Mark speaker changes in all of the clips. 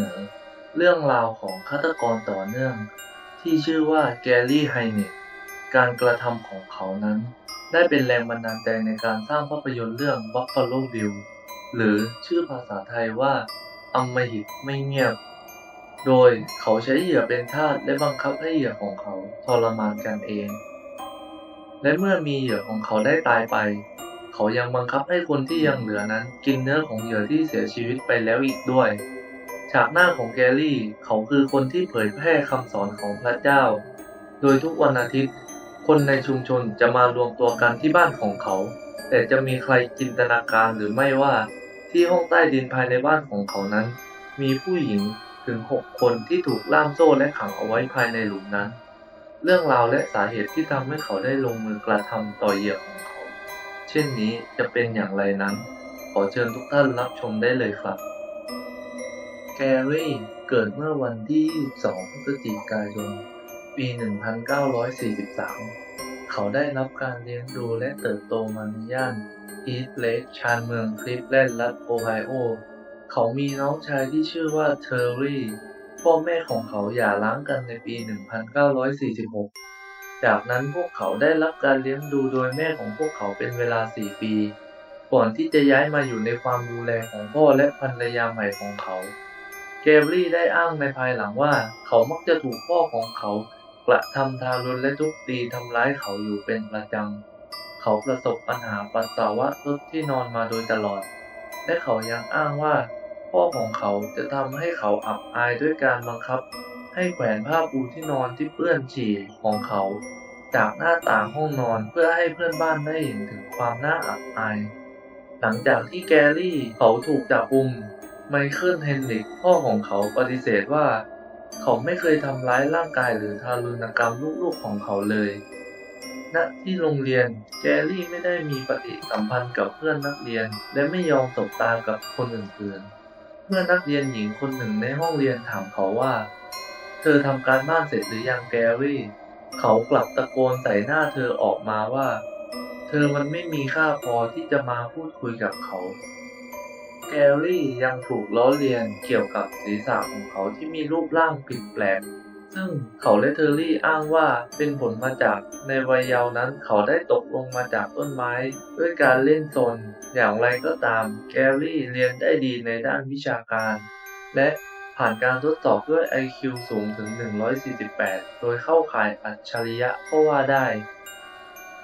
Speaker 1: นำเสนอ เรื่องราวของฆาตกรต่อเนื่อง ที่ชื่อว่าแกรี่ไฮเนตการกระทำของเขานั้น ได้เป็นแรงบันดาลใจในการสร้างภาพยนตร์เรื่อง Buffalo Bill หรือชื่อภาษาไทยว่าอำมหิตไม่เงียบ โดยเขาใช้เหยื่อเป็นทาสและบังคับให้เหยื่อของเขาทรมานกันเอง และเมื่อมีเหยื่อของเขาได้ตายไป เขายังบังคับให้คนที่ยังเหลือนั้น กินเนื้อของเหยื่อที่เสียชีวิตไปแล้วอีกด้วย ฉากหน้าของแกรี่ เขาคือคนที่เผยแพร่คำสอนของพระเจ้า โดยทุกวันอาทิตย์ คนในชุมชนจะมารวมตัวกันที่บ้านของเขา แต่จะมีใครจินตนาการหรือไม่ว่า ที่ห้องใต้ดินภายในบ้านของเขานั้น มีผู้หญิงถึง6คนที่ถูกล่ามโซ่และขังเอาไว้ภายในหลุมนั้น เรื่องราวและสาเหตุที่ทำให้เขาได้ลงมือกระทำต่อเหยื่อของเขา เช่นนี้จะเป็นอย่างไรนั้น ขอเชิญทุกท่านรับชมได้เลยครับ แกรี่เกิดเมื่อวันที่22พฤศจิกายน ปี 1943 เขาได้รับการเลี้ยงดูและเติบโตมาในย่านอีสเลคชานเมืองคลิฟแลนด์รัฐโอไฮโอ เขามีน้องชายที่ชื่อว่าเทอร์รี่ พ่อแม่ของเขาหย่าร้างกันในปี 1946 จากนั้นพวกเขาได้รับการเลี้ยงดูโดยแม่ของพวกเขาเป็นเวลา 4 ปี ก่อนที่จะย้ายมาอยู่ในความดูแลของพ่อและภรรยาใหม่ของเขา เกบรี่ได้อ้างในภายหลังว่า เขามักจะถูกพ่อของเขากระทำทารุณและทุบตีทำร้ายเขาอยู่เป็นประจำ เขาประสบปัญหาปัสสาวะลดที่นอนมาโดยตลอด และเขายังอ้างว่า พ่อของเขาจะทำให้เขาอับอายด้วยการบังคับ ให้แขวนผ้าปูที่นอนที่เปื้อนฉี่ของเขา จากหน้าต่างห้องนอนเพื่อให้เพื่อนบ้านได้เห็นถึงความน่าอับอาย หลังจากที่แกรี่เขาถูกจับกุม ไมเคิลเฮนริกพ่อของเขาปฏิเสธว่า เขาไม่เคยทำร้ายร่างกายหรือทารุณกรรมลูกๆของเขาเลยณที่โรงเรียนแกรี่ไม่ได้มีปฏิสัมพันธ์กับเพื่อนนักเรียน และไม่ยอมสบตากับคนอื่นๆ เมื่อนักเรียนหญิงคนหนึ่งในห้องเรียนถามเขาว่า เธอทำการบ้านเสร็จหรือยังแกรี่ เขากลับตะโกนใส่หน้าเธอออกมาว่า เธอมันไม่มีค่าพอที่จะมาพูดคุยกับเขา แกรี่ยังถูกล้อเลียนเกี่ยวกับศีรษะของเขาที่มีรูปร่างผิดแปลก ซึ่งเขาและเทอร์รี่อ้างว่าเป็นผลมาจากในวัยเยาว์นั้นเขาได้ตกลงมาจากต้นไม้ ด้วยการเล่นซนอย่างไรก็ตาม แกรี่เรียนได้ดีในด้านวิชาการ และผ่านการทดสอบด้วย IQ สูงถึง 148 โดยเข้าข่ายอัจฉริยะก็ว่าได้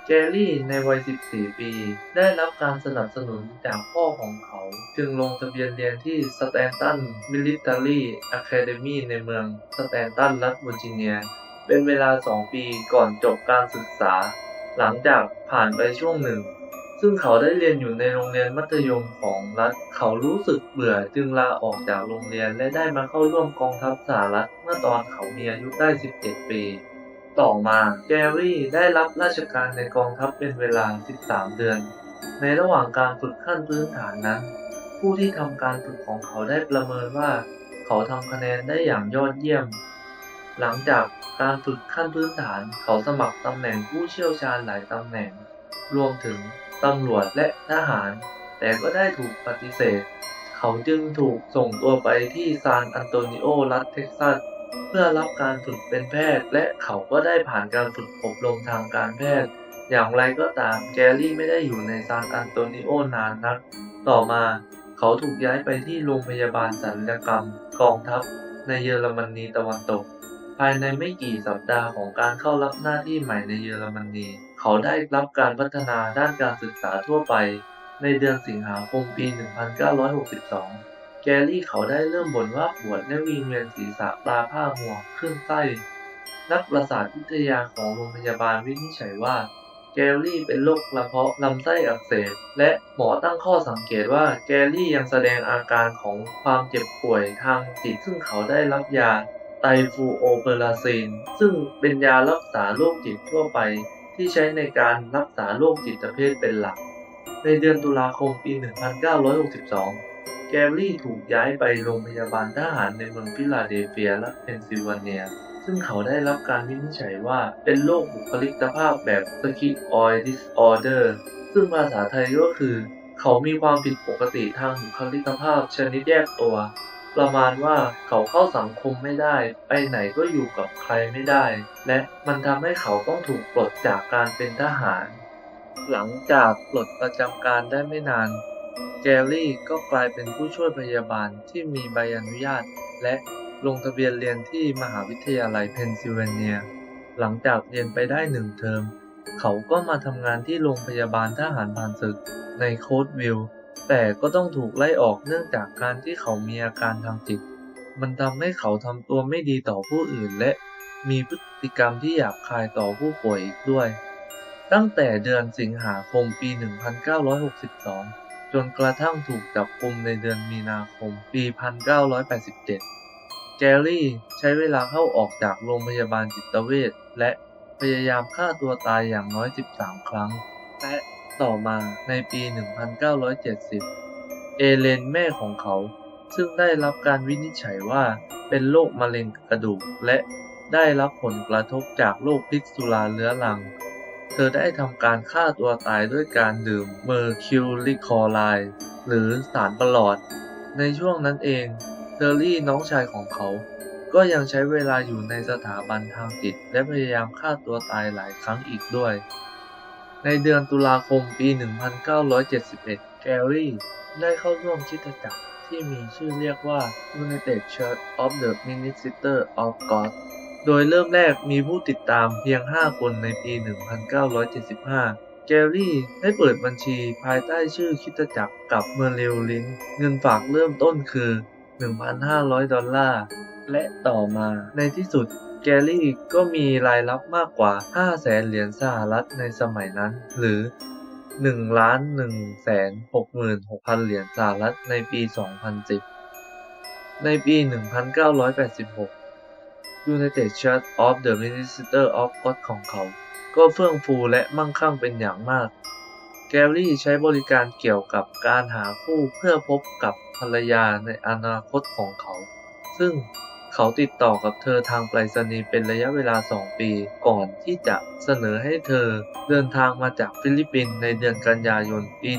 Speaker 1: แกรี่ในวัย 14 ปี ได้รับการสนับสนุนจากพ่อของเขา จึงลงทะเบียนเรียนที่สแตนตันมิลิเตอรี่อะคาเดมีในเมืองสแตนตันรัฐเวอร์จิเนีย เป็นเวลา 2 ปีก่อนจบการศึกษา หลังจากผ่านไปช่วงหนึ่ง ซึ่งเขาได้เรียนอยู่ในโรงเรียนมัธยมของรัฐ เขารู้สึกเบื่อจึงลาออกจากโรงเรียนและได้มาเข้าร่วมกองทัพสหรัฐเมื่อตอนเขามีอายุได้ 17 ปี ต่อมาแกรี่ได้รับราชการในกองทัพเป็นเวลา 13 เดือน ในระหว่างการฝึกขั้นพื้นฐานนั้น ผู้ที่ทำการฝึกของเขาได้ประเมินว่า เขาทำคะแนนได้อย่างยอดเยี่ยม หลังจากการฝึกขั้นพื้นฐาน เขาสมัครตำแหน่งผู้เชี่ยวชาญหลายตำแหน่ง รวมถึงตำรวจและทหาร แต่ก็ได้ถูกปฏิเสธ เขาจึงถูกส่งตัวไปที่ซานอันโตนิโอรัฐเท็กซัส เพื่อรับการฝึกเป็นแพทย์ และเขาก็ได้ผ่านการฝึกอบรมทางการแพทย์ อย่างไรก็ตามแกรี่ไม่ได้อยู่ในซานอันโตนิโอนานนัก ต่อมาเขาถูกย้ายไปที่โรงพยาบาลศัลยกรรมกองทัพในเยอรมนีตะวันตก ภายในไม่กี่สัปดาห์ของการเข้ารับหน้าที่ใหม่ในเยอรมนี เขาได้รับการพัฒนาด้านการศึกษาทั่วไป ในเดือนสิงหาคมปี 1962 แกรี่เขาได้เริ่มบ่นว่าปวดและวิงเวียนศีรษะตาผ้าหัวคลื่นไส้นักประสาทวิทยาของโรงพยาบาลวินิจฉัยว่า แกรี่เป็นโรคกระเพาะลำไส้อักเสบและหมอตั้งข้อสังเกตว่าแกรี่ยังแสดงอาการของความเจ็บป่วยทางจิตซึ่งเขาได้รับยาไตฟูโอเปราซีนซึ่งเป็นยารักษาโรคจิตทั่วไป ที่ใช้ในการรักษาโรคจิตเภทเป็นหลัก ในเดือนตุลาคมปี 1962 กรี่ถูกย้ายไปโรงพยาบาลทหารในเมืองฟิลาเดลเฟียและเพนซิลเวเนีย ซึ่งเขาได้รับการวินิจฉัยว่าเป็นโรคบุคลิกภาพแบบ Schizoid Disorder ซึ่งภาษาไทยก็คือ เขามีความผิดปกติทางบุคลิกภาพชนิดแยกตัว ประมาณว่าเขาเข้าสังคมไม่ได้ ไปไหนก็อยู่กับใครไม่ได้ และมันทำให้เขาต้องถูกปลดจากการเป็นทหาร หลังจากปลดประจำการได้ไม่นาน แกรี่ก็กลายเป็นผู้ช่วยพยาบาลที่มีใบอนุญาต และลงทะเบียนเรียนที่มหาวิทยาลัยเพนซิลเวเนีย หลังจากเรียนไปได้หนึ่งเทอม เขาก็มาทำงานที่โรงพยาบาลทหารผ่านศึกในโคดวิลแต่ก็ต้องถูกไล่ออกเนื่องจากการที่เขามีอาการทางจิต มันทำให้เขาทำตัวไม่ดีต่อผู้อื่นและมีพฤติกรรมที่หยาบคายต่อผู้ป่วยอีกด้วย ตั้งแต่เดือนสิงหาคมปี 1962 จนกระทั่งถูกจับกุมในเดือนมีนาคม ปี 1987 แกรี่ใช้เวลาเข้าออกจากโรงพยาบาลจิตเวชและพยายามฆ่าตัวตายอย่างน้อย 13 ครั้ง และต่อมาในปี 1970 เอเลนแม่ของเขา ซึ่งได้รับการวินิจฉัยว่าเป็นโรคมะเร็งกระดูกและได้รับผลกระทบจากโรคพิษสุราเรื้อรัง เธอได้ทำการฆ่าตัวตายด้วยการดื่มเมอร์คิวริคอไลด์หรือสารประหลอด ในช่วงนั้นเองเทอร์รี่น้องชายของเขา ก็ยังใช้เวลาอยู่ในสถาบันทางจิต และพยายามฆ่าตัวตายหลายครั้งอีกด้วย ในเดือนตุลาคมปี 1971 แกรี่ได้เข้าร่วมคริดจักรที่มีชื่อเรียกว่า United Church of the Minister of God โดยเริ่มแรกมีผู้ติดตามเพียง 5 คนในปี 1975 แกรี่ได้เปิดบัญชีภายใต้ชื่อคริดจักรกับเมอร์ลิลลิน เงินฝากเริ่มต้นคือ 1,500 ดอลลาร์ และต่อมาในที่สุดแกรี่ก็มีรายรับมากกว่า 5 แสนเหรียญสหรัฐในสมัยนั้น หรือ1ล้าน1แสน66,000 เหรียญสหรัฐในปี 2010 ในปี 1986 United Church of the Minister of God ของเขา ก็เฟื่องฟูและมั่งคั่งเป็นอย่างมาก แกรี่ใช้บริการเกี่ยวกับการหาคู่เพื่อพบกับภรรยาในอนาคตของเขา ซึ่งเขาติดต่อกับเธอทางไปรษณีย์เป็นระยะเวลา 2 ปีก่อนที่จะเสนอให้เธอเดินทางมาจากฟิลิปปินส์ในเดือนกันยายนปี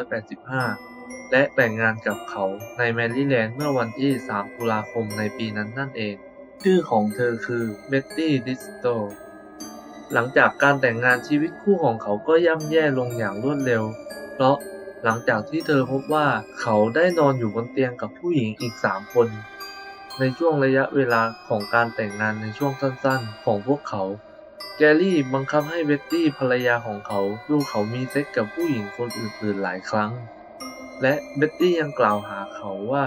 Speaker 1: 1985 และแต่งงานกับเขาในแมริแลนด์เมื่อวันที่ 3 ตุลาคมในปีนั้นนั่นเอง ชื่อของเธอคือเบ็ตตี้ดิสโต หลังจากการแต่งงานชีวิตคู่ของเขาก็ย่ำแย่ลงอย่างรวดเร็ว เพราะหลังจากที่เธอพบว่าเขาได้นอนอยู่บนเตียงกับผู้หญิงอีก3คน ในช่วงระยะเวลาของการแต่งงานในช่วงสั้นๆ ของพวกเขา แกรี่บังคับให้เบ็ตตี้ภรรยาของเขาดูเขามีเซ็กกับผู้หญิงคนอื่นๆหลายครั้ง และเบ็ตตี้ยังกล่าวหาเขาว่า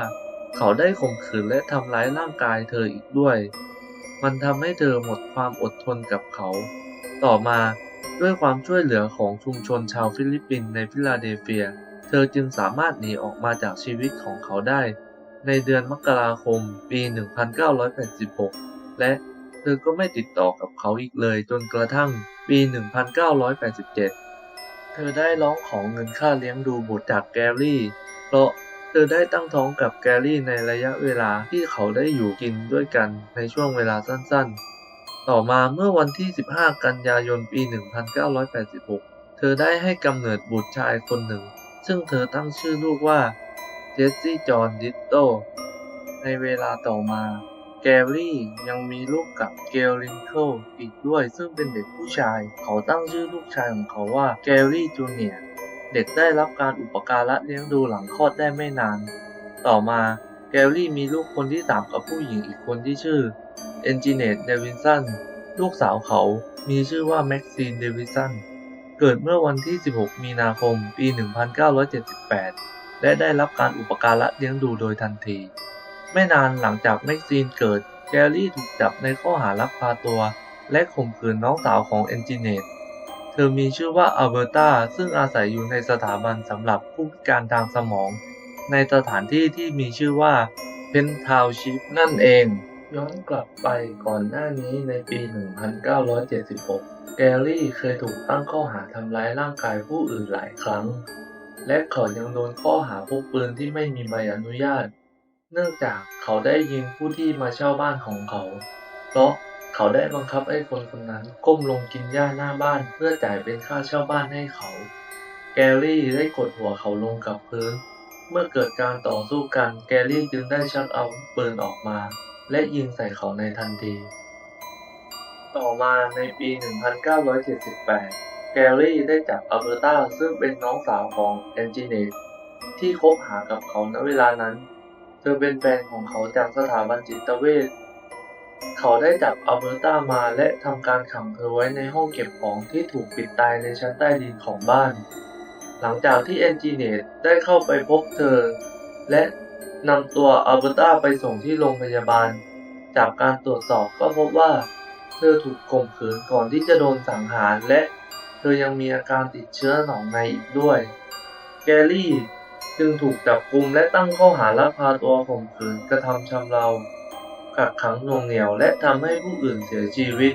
Speaker 1: เขาได้ข่มขืนและทำร้ายร่างกายเธออีกด้วย มันทำให้เธอหมดความอดทนกับเขา ต่อมาด้วยความช่วยเหลือของชุมชนชาวฟิลิปปินส์ในฟิลาเดลเฟีย เธอจึงสามารถหนีออกมาจากชีวิตของเขาได้ ในเดือนมกราคมปี 1986 และเธอก็ไม่ติดต่อกับเขาอีกเลยจนกระทั่งปี 1987 เธอได้ร้องขอเงินค่าเลี้ยงดูบุตรจากแกรี่ เพราะ เธอได้ตั้งท้องกับแกรี่ในระยะเวลาที่เขาได้อยู่กินด้วยกันในช่วงเวลาสั้นๆ ต่อมาเมื่อวันที่ 15 กันยายนปี 1986 เธอได้ให้กำเนิดบุตรชายคนหนึ่ง ซึ่งเธอตั้งชื่อลูกว่าเจสซี่จอห์นดิตโต ในเวลาต่อมาแกรี่ยังมีลูกกับเกลลินเคิลอีกด้วยซึ่งเป็นเด็กผู้ชาย เขาตั้งชื่อลูกชายของเขาว่าแกรี่จูเนียร์ เด็กได้รับการอุปการะเลี้ยงดูหลังคลอดได้ไม่นาน ต่อมาแกรี่มีลูกคนที่สามกับผู้หญิงอีกคนที่ชื่อเอนจิเนตเดวินสันลูกสาวเขามีชื่อว่าแม็กซีนเดวิสันเกิดเมื่อวันที่ 16 มีนาคม ปี 1978 และได้รับการอุปการะเลี้ยงดูโดยทันที ไม่นานหลังจากแม็กซีนเกิดแกรี่ถูกจับในข้อหาลักพาตัว และข่มขืนน้องสาวของเอนจิเนต เธอมีชื่อว่าอัลเบอร์ตาซึ่งอาศัยอยู่ในสถาบันสำหรับผู้พิการทางสมอง ในสถานที่ที่มีชื่อว่าเพนทาวชิพนั่นเอง ย้อนกลับไปก่อนหน้านี้ในปี 1976 แกรี่เคยถูกตั้งข้อหาทำร้ายร่างกายผู้อื่นหลายครั้ง และเขายังโดนข้อหาพกปืนที่ไม่มีใบอนุญาต เนื่องจากเขาได้ยิงผู้ที่มาเช่าบ้านของเขา เพราะ เขาได้บังคับให้คนคนนั้นก้มลงกินหญ้าหน้าบ้าน เพื่อจ่ายเป็นค่าเช่าบ้านให้เขา แกรี่ได้กดหัวเขาลงกับพื้น เมื่อเกิดการต่อสู้กัน แกรี่จึงได้ชักเอาปืนออกมา และยิงใส่เขาในทันที ต่อมาในปี 1978 แกรี่ได้จับอัลเบอร์ตาซึ่งเป็นน้องสาวของแอนจิเนตที่คบหากับเขาณเวลานั้น เธอเป็นแฟนของเขาจากสถาบันจิตเวช เขาได้จับอัลเบอร์ตามาและทำการขังเธอไว้ในห้องเก็บของที่ถูกปิดตายในชั้นใต้ดินของบ้าน หลังจากที่แอนจิเนตได้เข้าไปพบเธอ และนำตัวอัลเบอร์ตาไปส่งที่โรงพยาบาล จากการตรวจสอบก็พบว่า เธอถูกข่มขืนก่อนที่จะโดนสังหารและเธอยังมีอาการติดเชื้อหนองในอีกด้วย แกรี่จึงถูกจับกุมและตั้งข้อหาลักพาตัวข่มขืนกระทำชำเรา กักขังหน่วงเหนี่ยวและทำให้ผู้อื่นเสียชีวิต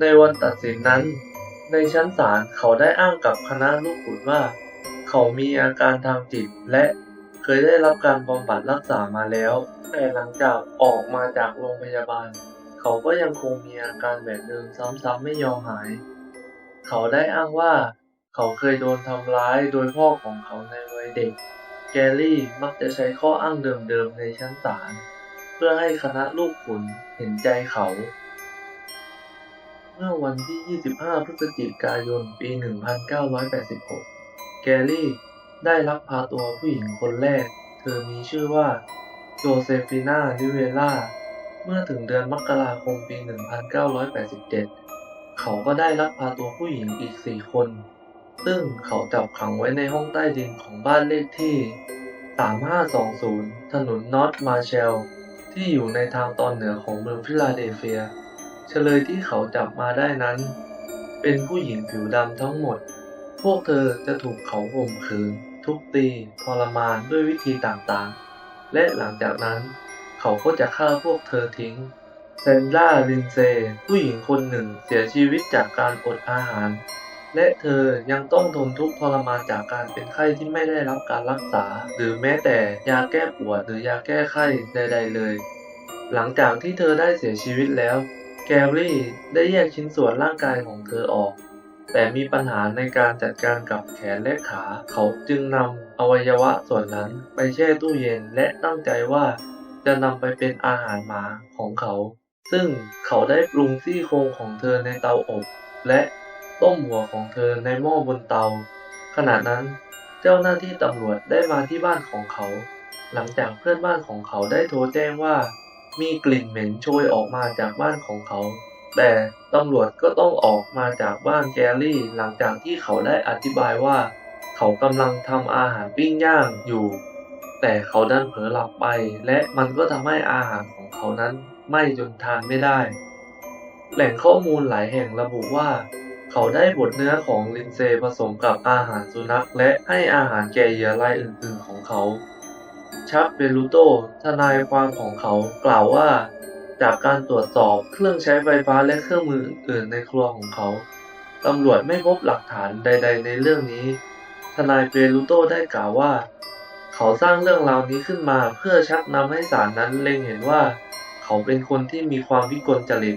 Speaker 1: ในวันตัดสินนั้น ในชั้นศาลเขาได้อ้างกับคณะลูกขุนว่า เขามีอาการทางจิตและเคยได้รับการบำบัดรักษามาแล้ว แต่หลังจากออกมาจากโรงพยาบาล เขาก็ยังคงมีอาการแบบเดิมซ้ำๆไม่ยอมหาย เขาได้อ้างว่า เขาเคยโดนทำร้ายโดยพ่อของเขาในวัยเด็กแกรี่มักจะใช้ข้ออ้างเดิมๆในชั้นศาล เพื่อให้คณะลูกขุนเห็นใจเขา เมื่อวันที่ 25 พฤศจิกายน ปี 1986 แกรี่ได้ลักพาตัวผู้หญิงคนแรก เธอมีชื่อว่าโจเซฟิน่าลิเวล่า เมื่อถึงเดือนมกราคมปี 1987 เขาก็ได้ลักพาตัวผู้หญิงอีก4คน ซึ่งเขาจับขังไว้ในห้องใต้ดินของบ้านเลขที่ 3520 ถนนนอร์ทมาเชล ที่อยู่ในทางตอนเหนือของเมืองฟิลาเดลเฟีย เฉลยที่เขาจับมาได้นั้น เป็นผู้หญิงผิวดำทั้งหมด พวกเธอจะถูกเขาข่มขืน ทุบตี ทรมานด้วยวิธีต่างๆ และหลังจากนั้น เขาก็จะฆ่าพวกเธอทิ้งเซนดราลินเซ ผู้หญิงคนหนึ่งเสียชีวิตจากการอดอาหาร และเธอยังต้องทนทุกข์ทรมานจากการเป็นไข้ที่ไม่ได้รับการรักษา หรือแม้แต่ยาแก้ปวดหรือยาแก้ไข้ใด ๆ เลย หลังจากที่เธอได้เสียชีวิตแล้ว แกรี่ได้แยกชิ้นส่วนร่างกายของเธอออก แต่มีปัญหาในการจัดการกับแขนและขา เขาจึงนำอวัยวะส่วนนั้นไปแช่ตู้เย็นและตั้งใจว่าจะนำไปเป็นอาหารหมาของเขา ซึ่งเขาได้ปรุงซี่โครงของเธอในเตาอบ และ ต้มหัวของเธอในหม้อบนเตา ขณะนั้นเจ้าหน้าที่ตำรวจได้มาที่บ้านของเขา หลังจากเพื่อนบ้านของเขาได้โทรแจ้งว่า มีกลิ่นเหม็นโชยออกมาจากบ้านของเขา แต่ตำรวจก็ต้องออกมาจากบ้านแกรี่หลังจากที่เขาได้อธิบายว่า เขากำลังทำอาหารปิ้งย่างอยู่ แต่เขาดันเผลอหลับไป และมันก็ทำให้อาหารของเขานั้นไหม้จนทานไม่ได้ แหล่งข้อมูลหลายแห่งระบุว่า เขาได้บดเนื้อของลินเซผสมกับอาหารสุนัขและให้อาหารแก่เหยื่อรายอื่นๆของเขาชักเบลูโตทนายความของเขากล่าวว่า จากการตรวจสอบเครื่องใช้ไฟฟ้าและเครื่องมืออื่นๆในครัวของเขาตำรวจไม่พบหลักฐานใด ๆ ในเรื่องนี้ ทนายเปรูโตได้กล่าวว่า เขาสร้างเรื่องราวนี้ขึ้นมาเพื่อชักนำให้ศาลนั้นเล็งเห็นว่า เขาเป็นคนที่มีความวิกลจริต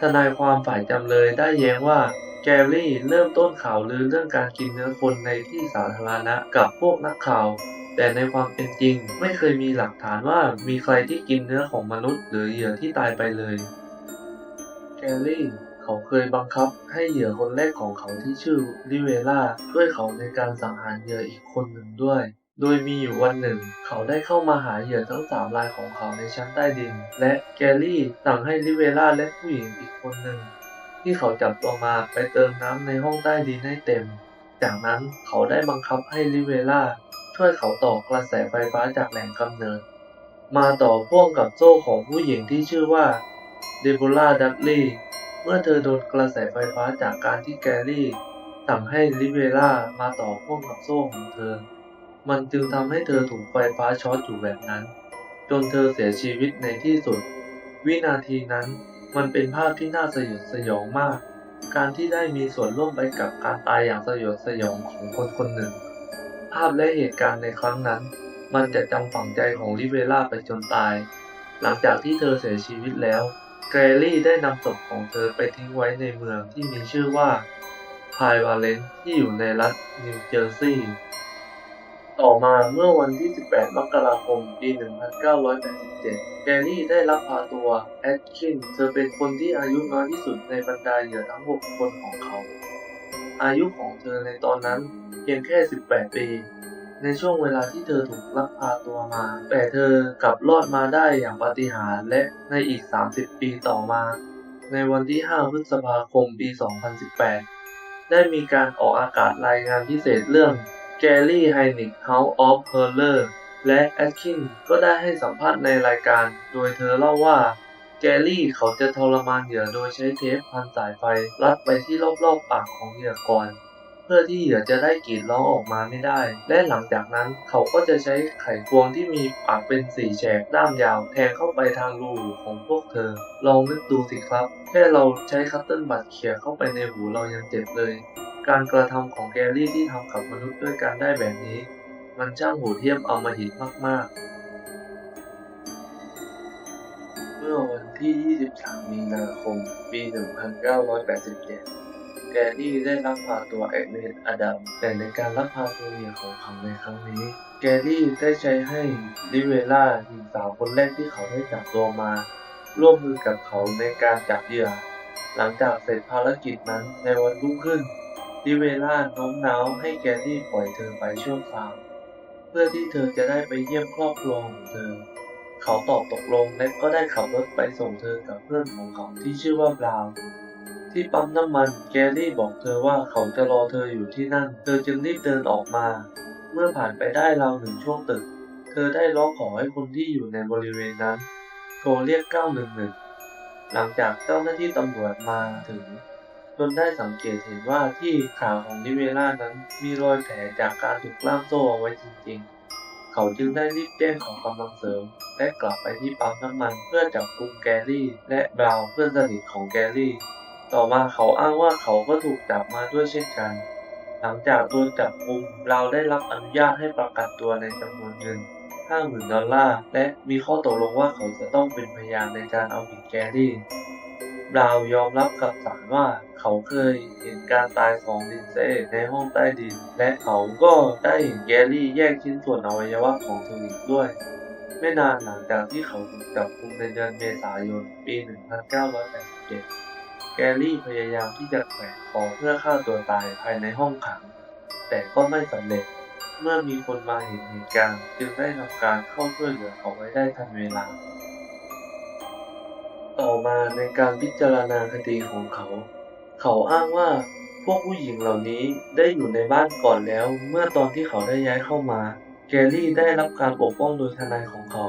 Speaker 1: ทนายความฝ่ายจำเลยได้แย้งว่า แกรี่เริ่มต้นข่าวลือเรื่องการกินเนื้อคนในที่สาธารณะกับพวกนักข่าว แต่ในความเป็นจริงไม่เคยมีหลักฐานว่ามีใครที่กินเนื้อของมนุษย์หรือเหยื่อที่ตายไปเลย แกรี่เขาเคยบังคับให้เหยื่อคนแรกของเขาที่ชื่อลิเวล่าช่วยเขาในการสังหารเหยื่ออีกคนหนึ่งด้วย โดยมีอยู่วันหนึ่ง เขาได้เข้ามาหาเหยื่อทั้งสามรายของเขาในชั้นใต้ดิน และแกรี่สั่งให้ลิเวล่าและผู้หญิงอีกคนหนึ่ง ที่เขาจับตัวมาไปเติมน้ำในห้องใต้ดินให้เต็ม จากนั้นเขาได้บังคับให้ลิเวล่าช่วยเขาต่อกระแสไฟฟ้าจากแหล่งกำเนิด มาต่อพ่วงกับโซ่ของผู้หญิงที่ชื่อว่าเดโบราดัตลีย์เมื่อเธอโดนกระแสไฟฟ้าจากการที่แกรี่ สั่งให้ลิเวล่ามาต่อพ่วงกับโซ่ของเธอ มันจึงทำให้เธอถูกไฟฟ้าช็อตอยู่แบบนั้น จนเธอเสียชีวิตในที่สุด วินาทีนั้น มันเป็นภาพที่น่าสยดสยองมาก การที่ได้มีส่วนร่วมไปกับการตายอย่างสยดสยองของคนคนหนึ่ง ภาพและเหตุการณ์ในครั้งนั้น มันจะจำฝังใจของลิเวล่าไปจนตาย หลังจากที่เธอเสียชีวิตแล้ว แกรี่ได้นำศพของเธอไปทิ้งไว้ในเมืองที่มีชื่อว่าพายวาเลนที่อยู่ในรัฐนิวเจอร์ซีย์ ต่อมาเมื่อวันที่ 18 มกราคม ปี 1987 แกรี่ได้รับพาตัวแอดคิน เธอเป็นคนที่อายุน้อยที่สุดในบรรดาเหยื่อทั้ง 6 คนของเขา อายุของเธอในตอนนั้นเพียงแค่ 18 ปี ในช่วงเวลาที่เธอถูกลักพาตัวมา แต่เธอกลับรอดมาได้อย่างปาฏิหาริย์และในอีก 30 ปีต่อมา ในวันที่ 5 พฤษภาคม ปี 2018 ได้มีการออกอากาศรายงานพิเศษเรื่อง แกรี่ไฮนิก House of Horror และแอดคินก็ได้ให้สัมภาษณ์ในรายการ โดยเธอเล่าว่า แกรี่เขาจะทรมานเหยื่อโดยใช้เทปพันสายไฟรัดไปที่รอบๆปากของเหยื่อก่อน เพื่อที่เหยื่อจะได้กรีดร้องออกมาไม่ได้ และหลังจากนั้นเขาก็จะใช้ไขควงที่มีปากเป็นสี่แฉกด้ามยาวแทงเข้าไปทางรูหูของพวกเธอ ลองนึกดูสิครับ แค่เราใช้คัตเติ้ลบัตเขี่ยเข้าไปในหูเรายังเจ็บเลย การกระทำของแกรี่ที่ทำกับมนุษย์ด้วยกันได้แบบนี้ มันช่างโหดเหี้ยมเอำมาหิตมากๆ เมื่อวันที่ 23 มีนาคม ปี 1987 แกรี่ได้ลักพาตัวแอกเนตอดัม แต่ในการลักพาตัวเหยื่อของเขาในครั้งนี้ แกรี่ได้ใช้ให้ลิเวล่าหญิงสาวคนแรกที่เขาได้จับตัวมา ร่วมมือกับเขาในการจับเหยื่อ หลังจากเสร็จภารกิจนั้นในวันรุ่งขึ้น ลิเวล่าโน้มน้าวให้แกรี่ปล่อยเธอไปชั่วคราว เพื่อที่เธอจะได้ไปเยี่ยมครอบครัวของเธอ เขาตอบตกลงและก็ได้ขับรถไปส่งเธอกับเพื่อนของเขาที่ชื่อว่าบราวน์ที่ปั๊มน้ำมันแกรี่บอกเธอว่าเขาจะรอเธออยู่ที่นั่น เธอจึงรีบเดินออกมา เมื่อผ่านไปได้ราวหนึ่งช่วงตึก เธอได้ร้องขอให้คนที่อยู่ในบริเวณนั้นโทรเรียก 911 หลังจากเจ้าหน้าที่ตำรวจมาถึง นได้สังเกตเห็นว่าที่ขาของลิเวล่านั้นมีรอยแผลจากการถูกล่ามโซ่เอาไว้จริงๆ เขาจึงได้รีบแจ้งขอกำลังเสริม และกลับไปที่ปั๊มน้ำมันเพื่อจับกุมแกรี่ และบราวน์เพื่อนสนิทของแกรี่ ต่อมาเขาอ้างว่าเขาก็ถูกจับมาด้วยเช่นกัน หลังจากโดนจับกุมบราได้รับอนุญาตให้ประกันตัวในจำนวนเงิน50,000ดอลลาร์และมีข้อตกลงว่าเขาจะต้องเป็นพยานในการเอาผิดแกรี่ บราวยอมรับกับศาลว่าเขาเคยเห็นการตายของลินเซ่ในห้องใต้ดิน และเขาก็ได้เห็นแกรี่แยกชิ้นส่วนอวัยวะของเธออีกด้วย ไม่นานหลังจากที่เขาถูกจับกุมในเดือนเมษายน ปี 1987 แกรี่พยายามที่จะแขวนคอเพื่อฆ่าตัวตายภายในห้องขัง แต่ก็ไม่สำเร็จ เมื่อมีคนมาเห็นเหตุการณ์จึงได้ทำการเข้าช่วยเหลือเขาไว้ได้ทันเวลา ต่อมาในการพิจารณาคดีของเขา เขาอ้างว่าพวกผู้หญิงเหล่านี้ได้อยู่ในบ้านก่อนแล้ว เมื่อตอนที่เขาได้ย้ายเข้ามา แกรี่ได้รับการปกป้องโดยทนายของเขา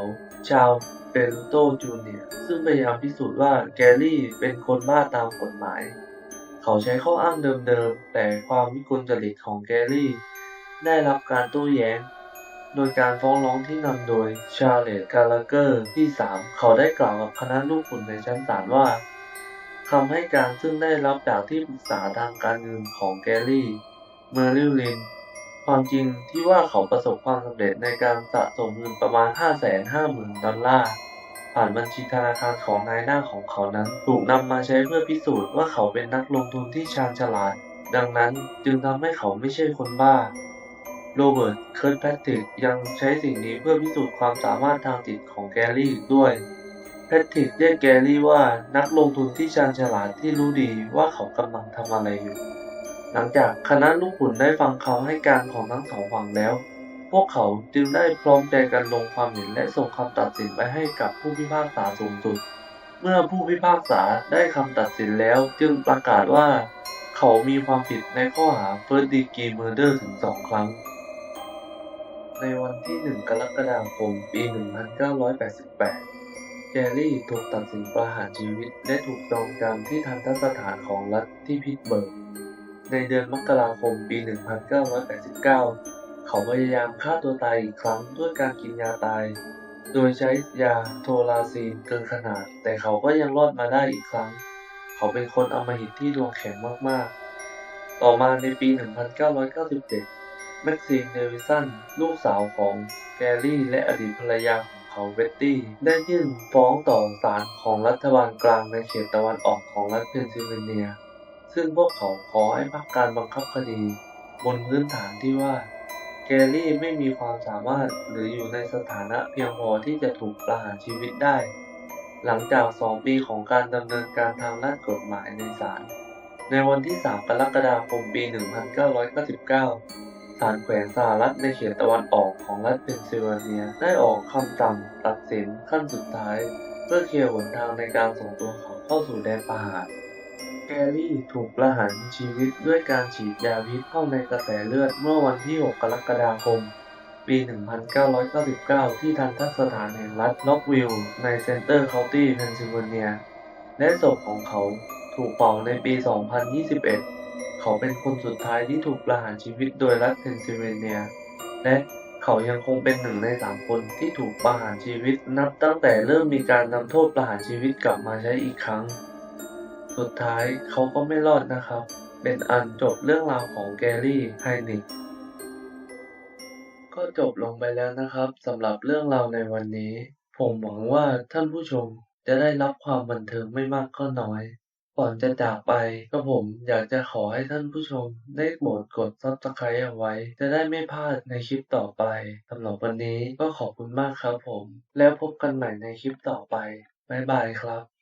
Speaker 1: ชาวเปรูโตจูเนียซึ่งพยายามพิสูจน์ว่าแกรี่เป็นคนบ้าตามกฎหมาย เขาใช้ข้ออ้างเดิมๆ แต่ความวิกลจริตของแกรี่ ได้รับการโต้แย้ง โดยการฟ้องร้องที่นำโดยชาเลตกาลาเกอร์ที่ 3 เขาได้กล่าวกับคณะลูกขุนในชั้นศาลว่าคำให้การซึ่งได้รับจากที่ปรึกษาทางการเงินของแกรี่ เมอร์ลิลลิน ความจริงที่ว่าเขาประสบความสำเร็จในการสะสมเงินประมาณ 550,000 ดอลลาร์ผ่านบัญชีธนาคารของนายหน้าของเขานั้น ถูกนำมาใช้เพื่อพิสูจน์ว่าเขาเป็นนักลงทุนที่ชาญฉลาด ดังนั้นจึงทำให้เขาไม่ใช่คนบ้า โรเบิร์ต เคิร์ตแพทริกยังใช้สิ่งนี้เพื่อพิสูจน์ความสามารถทางจิตของแกรี่อีกด้วย แพทริกเรียกแกรี่ว่านักลงทุนที่ชาญฉลาดที่รู้ดีว่าเขากำลังทำอะไรอยู่ หลังจากคณะลูกขุนได้ฟังคำให้การของทั้งสองฝั่งแล้ว พวกเขาจึงได้พร้อมใจกันลงความเห็นและส่งคำตัดสินไปให้กับผู้พิพากษาสูงสุด เมื่อผู้พิพากษาได้คำตัดสินแล้วจึงประกาศว่าเขามีความผิดในข้อหา First Degree Murder ถึงสองครั้ง ในวันที่ 1 กรกฎาคม ปี 1988 แกรี่ถูกตัดสินประหารชีวิต และถูกจองจำที่ทันตสถานของรัฐที่พิตเบิร์ก ในเดือนมกราคม ปี 1989 เขาพยายามฆ่าตัวตายอีกครั้งด้วยการกินยาตาย โดยใช้ยาโทราซีนเกินขนาด แต่เขาก็ยังรอดมาได้อีกครั้ง เขาเป็นคนอำมหิตที่ดวงแข็งมาก ๆ ต่อมาในปี 1997 แม็กซีนเดวิสัน ลูกสาวของแกรี่และอดีตภรรยาของเขาเวตตี้ ได้ยื่นฟ้องต่อศาลของรัฐบาลกลางในเขตตะวันออกของรัฐเพนซิลเวเนีย ซึ่งพวกเขาขอให้พักการบังคับคดี บนพื้นฐานที่ว่าแกรี่ไม่มีความสามารถหรืออยู่ในสถานะเพียงพอที่จะถูกประหารชีวิตได้ หลังจาก2ปีของการดำเนินการทางด้านกฎหมายในศาลในวันที่ 3 กรกฎาคม ปี 1999 ศาลแขวงสหรัฐในเขตตะวันออกของรัฐเพนซิลเวเนีย ได้ออกคำสั่งตัดสินขั้นสุดท้าย เพื่อเคลียร์หนทางในการส่งตัวเขาเข้าสู่แดนประหารแกรี่ถูกประหารชีวิตด้วยการฉีดยาพิษเข้าในกระแสเลือดเมื่อวันที่ 6 กรกฎาคม ปี 1999 ที่ทันทสถานแห่งรัฐล็อกวิลล์ในเซนเตอร์เคานตี้เพนซิลเวเนีย และศพของเขาถูกเผาในปี 2021 เขาเป็นคนสุดท้ายที่ถูกประหารชีวิตโดยรัฐเพนซิลเวเนีย และเขายังคงเป็นหนึ่งในสามคนที่ถูกประหารชีวิตนับตั้งแต่เริ่มมีการนำโทษประหารชีวิตกลับมาใช้อีกครั้ง สุดท้ายเขาก็ไม่รอดนะครับ เป็นอันจบเรื่องราวของแกรี่ไฮนิกก็จบลงไปแล้วนะครับสำหรับเรื่องราวในวันนี้ ผมหวังว่าท่านผู้ชมจะได้รับความบันเทิงไม่มากก็น้อย ก่อนจะจากไปก็ผมอยากจะขอให้ท่านผู้ชมได้โปรดกด Subscribe เอาไว้ จะได้ไม่พลาดในคลิปต่อไปสำหรับวันนี้ก็ขอบคุณมากครับผม แล้วพบกันใหม่ในคลิปต่อไป บ๊ายบายครับ